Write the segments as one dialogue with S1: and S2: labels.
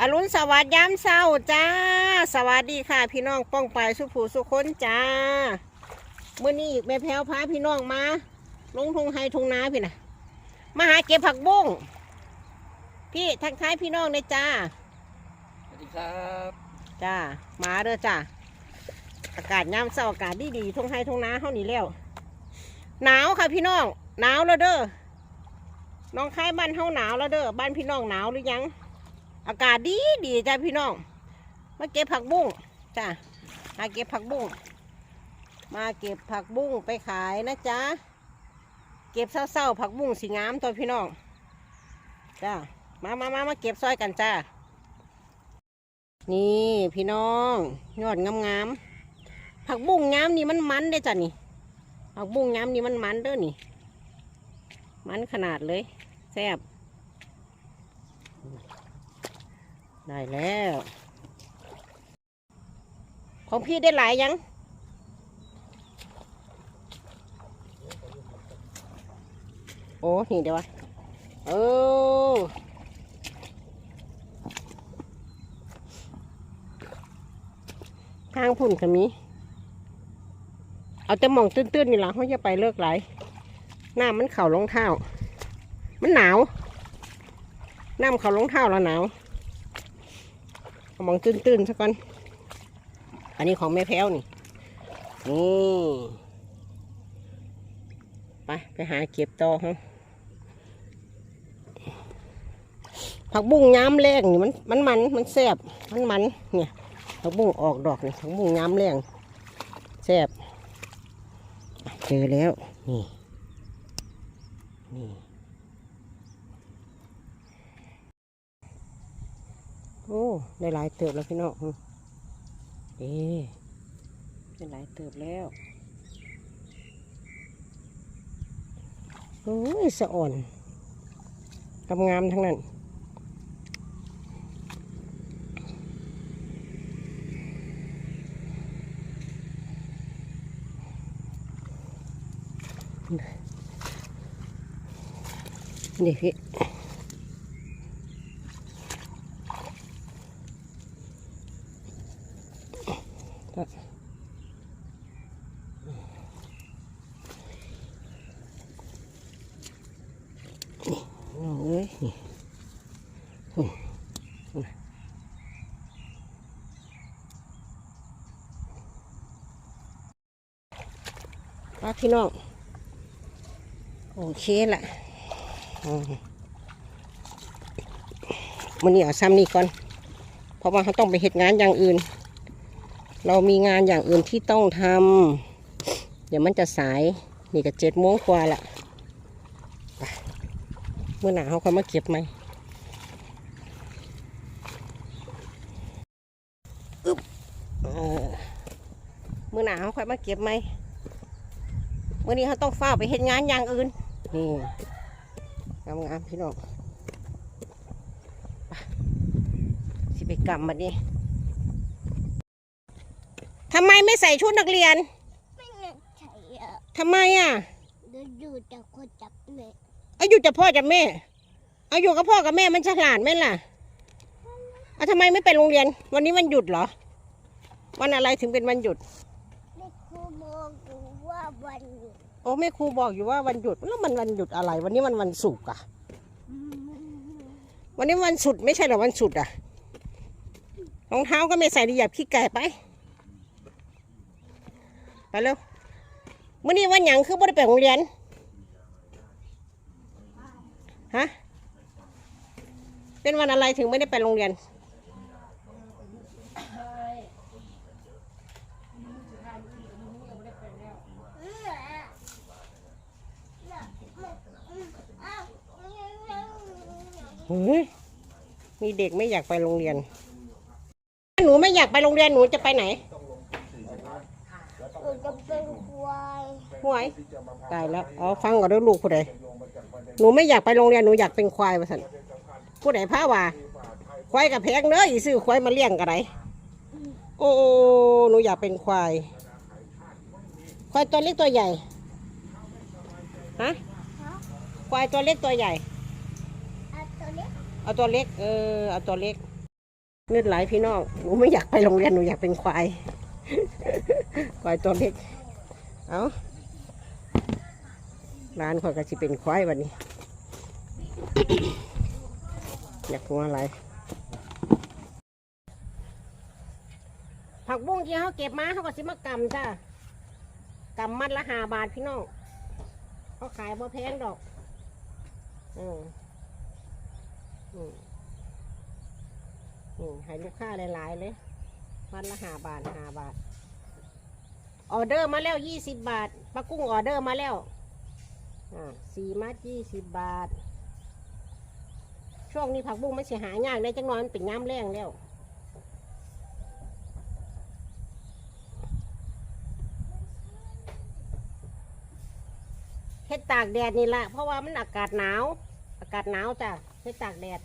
S1: อรุณสวัสดิ์ยามเช้าจ้า สวัสดีค่ะ พี่น้องป้องไปสุผูสุคนจ้าเมื่อนี้แม่แพ้วพาพี่น้องมา ลงทงไฮทงนาพี่นะมาหาเก็บผักบุ้งพี่ทักทายพี่น้องเลยจ้า
S2: สวัสดีครับ
S1: จ้ามาเด้อจ้าอากาศยามเช้าอากาศดีดีๆทงไฮทงนาเท่านี้แล้วหนาวค่ะพี่น้องหนาวแล้วเด้อน้องคายบ้านเฮาหนาวแล้วเด้อบ้านพี่น้องหนาวหรือยัง อากาศดีดีจ้าพี่น้อง มาเก็บผักบุ้งจ้ามาเก็บผักบุ้ง มาเก็บผักบุ้งไปขายนะจ๊ะ เก็บเศร้าๆผักบุ้งสีงามตัวพี่น้อง จ้า มามามามาเก็บซอยกันจ้า นี่พี่น้อง ยอดงามๆ ผักบุ้งงามนี่มันมันได้จ้ะนี่ ผักบุ้งงามนี่มันมันเด้อนี่ มันขนาดเลยแซ่บ ได้แล้ว ของพี่ได้หลายยัง โอ้นี่เดี๋ยววะเออทางพุ่นก็มี เอาแต่มองตื้นๆนี่ละเขาจะไปเลิกไหลายน้ำมันเข่ารองเท้า มันหนาว น้ำเข่ารองเท้าแล้วหนาว มองตื้นๆสักก่อน อันนี้ของแม่แพ้วนี่ นี่ไปไปหาเก็บต่อฮะผักบุ้งย้ำแรงนี่มันมันมันมันแซ่บมันมันเนี่ยผักบุ้งออกดอกนี่ผักบุ้งย้ำแรงแซ่บเจอแล้วนี่นี่ โอ้ได้หลายเติบแล้วพี่น้องอืมเอ๊ะได้หลายเติบแล้วโอ้ยสะอ่อนกำงามทั้งนั้นนี่พี่ น้องเอ้ยนี่หุ่นหุ่นป้าพี่น้อง โอเคละมมันนี่เอาซ้ำนี่ก่อน เพราะว่าเขาต้องไปเหตุงานอย่างอื่น เรามีงานอย่างอื่นที่ต้องทำเดี๋ยวมันจะสาย นี่ก็เจ็ดโมงกว่าละ เมื่อหนาเขาค่อยมาเก็บไหมอึบเออเมื่อหนาเขาค่อยมาเก็บไหมเมื่อนี้เขาต้องฝ้าวไปเห็นงานอย่างอื่น นี่งามงามๆพี่น้องไปสิไปกำมาดิทำไมไม่ใส่ชุดนักเรียน
S3: ไม่เงินใช่อะ
S1: ทำไมอะ
S3: เดี๋ยวอยู่แต่คนจับเมะ
S1: เอาอยู่กับพ่อกับแม่เอาอยู่กับพ่อกับแม่มันฉลาดไหมล่ะเอาทำไมไม่ไปโรงเรียน วันนี้วันหยุดเหรอ วันอะไรถึงเป็นวันหยุด
S3: แม่ครูบอกอยู่ว่าวันหยุด
S1: โอ้แม่ครูบอกอยู่ว่าวันหยุดแล้วมันวันหยุดอะไร วันนี้มันวันศุกร์อะวันนี้วันศุกร์ไม่ใช่เหรอวันศุกร์อะรองเท้าก็ไม่ใส่ดีหยับขี้ไก่ไปไปเร็วมื่อนี้วันหยังคือไม่ได้ไปโรงเรียน ฮะ เป็นวันอะไรถึงไม่ได้ไปโรงเรียน เฮ้ย มีเด็กไม่อยากไปโรงเรียน หนูไม่อยากไปโรงเรียน หนูจะไปไหน
S3: หนูจะเป็นควาย
S1: หวยตายแล้วอ๋อฟังก่อนเด้วยลูกผู้ใด หนูไม่อยากไปโรงเรียนหนูอยากเป็นควายมาสันผู้ใดพาว่า ควายกับแพงเด้ออีซื้อควายมาเลี้ยงกันไรโอ้หนูอยากเป็นควาย ควายตัวเล็กตัวใหญ่ฮะควายตัวเล็กตัวใหญ่
S3: เอา
S1: ตัวเล็กเออเอาตัวเล็กเงืดไหลพี่น้องหนูไม่อยากไปโรงเรียนหนูอยากเป็นควาย ควายตัวเล็กเอา ร้านข่อยก็สิเป็นควายวันนี้ อยากหัวอะไร ผักบุ้งที่เขาเก็บมาเขาก็สิมากำจ้ากำมัดละห้าบาทพี่น้องเขาขายบ่แพงดอกอืมอืมอืมให้ลูกค้าหลายๆเลยมัดละห้าบาทห้าบาท ออเดอร์มาแล้วยี่สิบบาทปลากุ้งออเดอร์มาแล้ว อ่าสี่มัดยี่สิบบาท ช่วงนี้ผักบุ้งไม่เสียหายากเลยจังน้อยมันเป็นน้ำแรงแล้วเฮ็ดตากแดดนี่แหละเพราะว่ามันอากาศหนาว อากาศหนาวจ้ะเฮ็ดตากแดด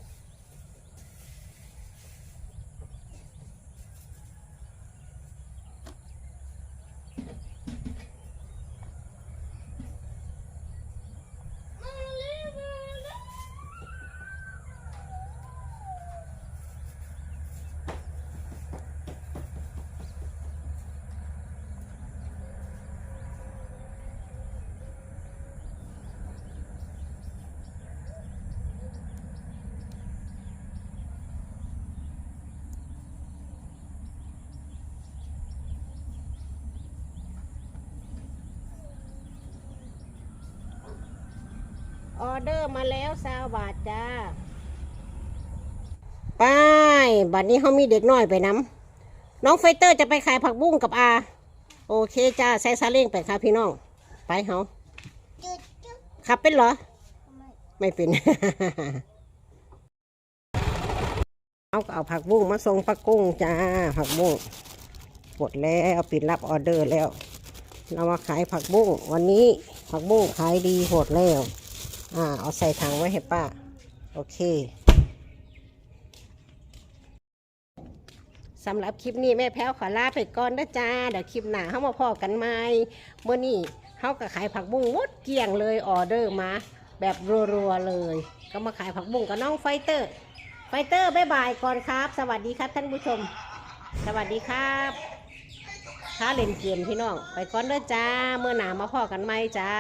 S1: ออเดอร์มาแล้วซาวบาทจ้าไปบัดนี้เขามีเด็กน้อยไปน้ำน้องไฟเตอร์จะไปขายผักบุ้งกับอา โอเคจ้าใส่ซาเล้งไปค่ะพี่น้อง ไปเฮาขับเป็นเหรอ
S3: ไม่
S1: ไม่เป็น เอาเอาผักบุ้งมาส่งผักกุ้งจ้า ผักบุ้งหมดแล้วปิดรับออเดอร์แล้ว เรามาขายผักบุ้งวันนี้ผักบุ้งขายดีหมดแล้ว อ่า เอาใส่ถังไว้ให้ป้า โอเคสำหรับคลิปนี้แม่แพ้วขอลาไปก่อนนะจ้า เดี๋ยวคลิปหน้าเข้ามาพอกันไหมเมื่อนี้เขาก็ขายผักบุ้งหมดเกลี้ยงเลยออเดอร์มา แบบรัวๆเลย ก็มาขายผักบุ้งกับน้องไฟเตอร์ ไฟเตอร์บ๊ายบายก่อนครับ สวัสดีครับท่านผู้ชม สวัสดีครับค้าเล่นเกมพี่น้อง ไปก่อนเด้อจ้า เมื่อหนามาพอกันไหมจ้า